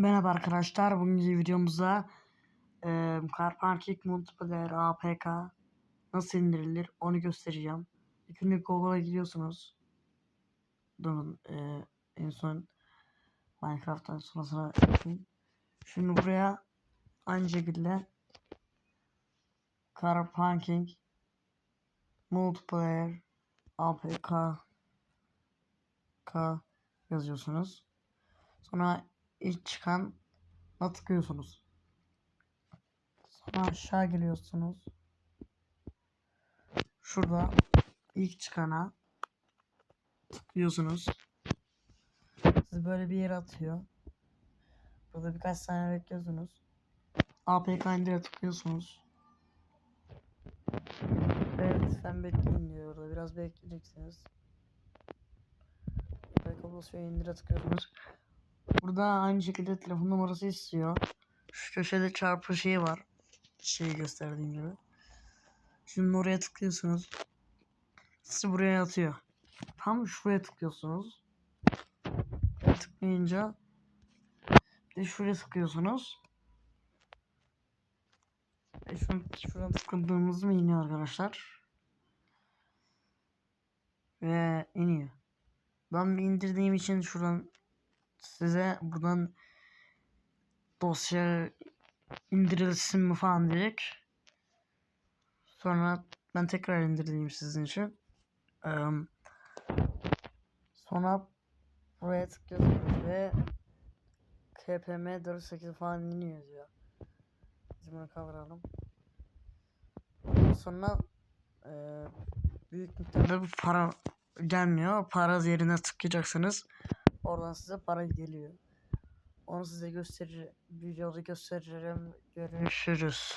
Merhaba arkadaşlar. Bugünkü videomuzda e, Car Parking Multiplayer APK nasıl indirilir onu göstereceğim. İlk önce Google'a gidiyorsunuz. Durun e, en son Minecraft'tan sonrasına yapayım. Şimdi buraya aynı şekilde Car Parking Multiplayer APK K yazıyorsunuz. Sonra ilk çıkan tıklıyorsunuz. Sonra aşağı geliyorsunuz. Şurada ilk çıkana tıklıyorsunuz. Sizi böyle bir yere atıyor. Burada birkaç saniye bekliyorsunuz. APK indire tıklıyorsunuz. Evet sen bekleyin diyor orada. Biraz bekleyeceksiniz. Kablosuya indire tıklıyorsunuz. Burada aynı şekilde telefon numarası istiyor. Şu köşede çarpı şeyi var. Şeyi gösterdiğim gibi. Şimdi oraya tıklıyorsunuz. Sizi buraya atıyor. Tam şuraya tıklıyorsunuz. Tıklayınca de şuraya tıklıyorsunuz. E şunu, şuradan tıkladığımız mı iniyor arkadaşlar. Ve iniyor. Ben indirdiğim için şuradan size buradan dosya indirilsin mi falan diyecek. Sonra ben tekrar indireyim sizin için. Ee, sonra buraya tıklıyorsunuz ve KPM 48 falan iniyor diyor. Biz bunu kaldıralım. Sonra e, büyük miktarda para gelmiyor. Para yerine tıklayacaksınız. Oradan size para geliyor. Onu size gösterir videoda gösteririm. Görüşürüz.